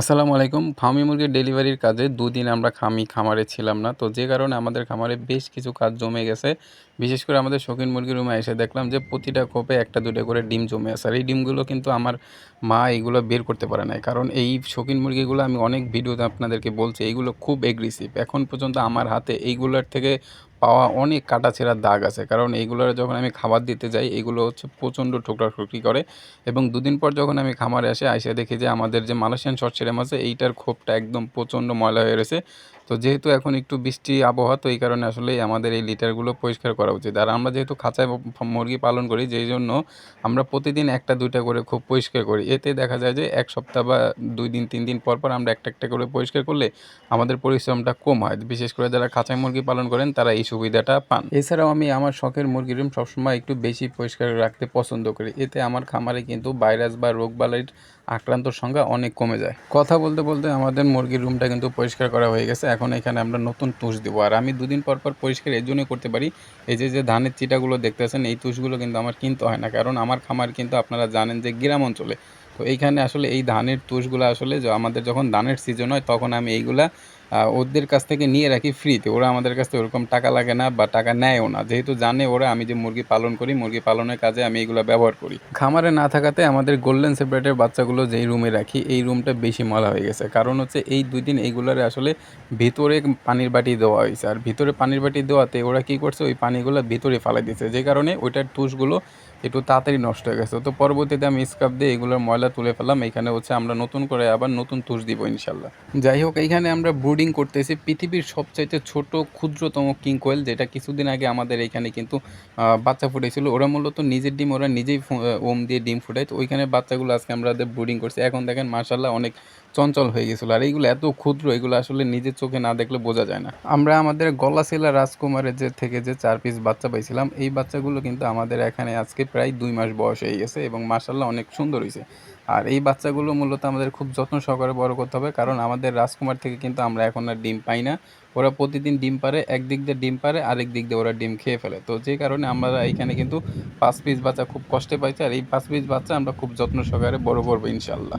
আসসালামু আলাইকুম। ফার্মি মুরগির ডেলিভারির কাজে দুদিন আমরা খামি খামারে ছিলাম না। তো যে কারণে আমাদের খামারে বেশ কিছু কাজ জমে গেছে। বিশেষ করে আমাদের শৌখিন মুরগির রুমে এসে দেখলাম যে প্রতিটা খোপে একটা, দুটো করে ডিম জমে আছে। আর এই ডিমগুলো কিন্তু আমার মা এইগুলো বের করতে পারে নাই। কারণ এই শৌখিন মুরগিগুলো আমি অনেক ভিডিওতে আপনাদেরকে বলছি এইগুলো খুব এগ্রেসিভ এখন পর্যন্ত আমার হাতে এইগুলোর থেকে পাওয়া অনেক কাটাছেঁড়ার দাগ আছে। কারণ এইগুলোর যখন আমি খাবার দিতে যাই এগুলো হচ্ছে প্রচণ্ড ঠোকরাঠুকরি করে এবং দুদিন পর যখন আমি খামারে আসে, আইসে দেখি যে আমাদের যে মালয়েশিয়ান শর্ট ছেড়ে আছে, এইটার খোপটা একদম প্রচণ্ড ময়লা হয়ে রয়েছে। তো যেহেতু এখন একটু বৃষ্টি আবহাওয়া, তো এই কারণে আসলে আমাদের এই লিটারগুলো পরিষ্কার করা উচিত। আর আমরা যেহেতু খাঁচায় মুরগি পালন করি, যেই জন্য আমরা প্রতিদিন একটা, দুইটা করে খুব পরিষ্কার করি। এতে দেখা যায় যে এক সপ্তাহ বা দুই দিন, তিন দিন পর পর আমরা একটা একটা করে পরিষ্কার করলে আমাদের পরিশ্রমটা কম হয়। বিশেষ করে যারা খাঁচায় মুরগি পালন করেন, তারা এই সুবিধাটা পান। এছাড়াও আমি আমার শখের মুরগির রুম সবসময় একটু বেশি পরিষ্কার রাখতে পছন্দ করি। এতে আমার খামারে কিন্তু ভাইরাস বা রোগবালাইয়ের আক্রান্তর সংখ্যা অনেক কমে যায়। কথা বলতে বলতে আমাদের মুরগির রুমটা কিন্তু পরিষ্কার করা হয়ে গেছে। এখন এখানে আমরা নতুন তুষ দেবো। আর আমি দুদিন পর পর পরিষ্কার এই জন্যই করতে পারি। এই যে যে ধানের চিটাগুলো দেখতেছেন, এই তুষগুলো কিন্তু আমার কিনতে হয় না। কারণ আমার খামার কিন্তু আপনারা জানেন যে গ্রাম অঞ্চলে। তো এইখানে আসলে এই ধানের তুষগুলো আসলে আমাদের যখন ধানের সিজন হয়, তখন আমি এইগুলা ওদের কাছ থেকে নিয়ে রাখি ফ্রিতে ওরা আমাদের কাছ থেকে ওরকম টাকা লাগে না বা টাকা নেয়ও না। যেহেতু জানে ওরা, আমি যে মুরগি পালন করি, মুরগি পালনের কাজে আমি এগুলো ব্যবহার করি। খামারে না থাকাতে আমাদের গোল্ডেন সেপারেটের বাচ্চাগুলো যেই রুমে রাখি, এই রুমটা বেশি ময়লা হয়ে গেছে। কারণ হচ্ছে এই দুই দিন এইগুলোরে আসলে ভিতরে পানির বাটি দেওয়া হয়েছে। আর ভিতরে পানির বাটি দেওয়াতে ওরা কি করছে, ওই পানিগুলো ভিতরে ফালাই দিচ্ছে যে কারণে ওইটার তুষগুলো একটু তাড়াতাড়ি নষ্ট হয়ে গেছে। তো পরবর্তীতে আমি স্কাপ দিয়ে এগুলোর ময়লা তুলে ফেলাম এখানে হচ্ছে আমরা নতুন করে আবার নতুন তুষ দিব ইনশাল্লাহ। যাই হোক, এইখানে আমরা ব্রুডিং করতেছি। পৃথিবীর সবচাইতে ছোট, ক্ষুদ্রতম কিং কোয়েল যেটা কিছুদিন আগে আমাদের এখানে কিন্তু বাচ্চা ফুটেছিল। ওরা মূলত নিজের ডিম, ওরা নিজেই ওম দিয়ে ডিম ফুটায়। তো ওইখানে বাচ্চাগুলো আজকে আমরা ব্রুডিং করছি। এখন দেখেন মার্শাল্লাহ অনেক চঞ্চল হয়ে গেছিল। আর এইগুলো এত ক্ষুদ্র, এগুলো আসলে নিজের চোখে না দেখলে বোঝা যায় না। আমরা আমাদের গলাশিলা রাজকুমারের যে থেকে যে চার পিস বাচ্চা পাইছিলাম, এই বাচ্চাগুলো কিন্তু আমাদের এখানে আজকে প্রায় দুই মাস বয়স হয়ে গেছে এবং মাসাল্লাহ অনেক সুন্দর হয়েছে আর এই বাচ্চাগুলো মূলত আমাদের খুব যত্ন সহকারে বড় করতে হবে, কারণ আমাদের রাজকুমার থেকে কিন্তু আমরা এখন আর ডিম পাই না। ওরা প্রতিদিন ডিম পারে, একদিক দিয়ে ডিম পারে, আরেক দিক দিয়ে ওরা ডিম খেয়ে ফেলে। তো যে কারণে আমরা এখানে কিন্তু পাঁচ পিস বাচ্চা খুব কষ্টে পাইছি। আর এই পাঁচ পিস বাচ্চা আমরা খুব যত্ন সহকারে বড় করব ইনশাল্লাহ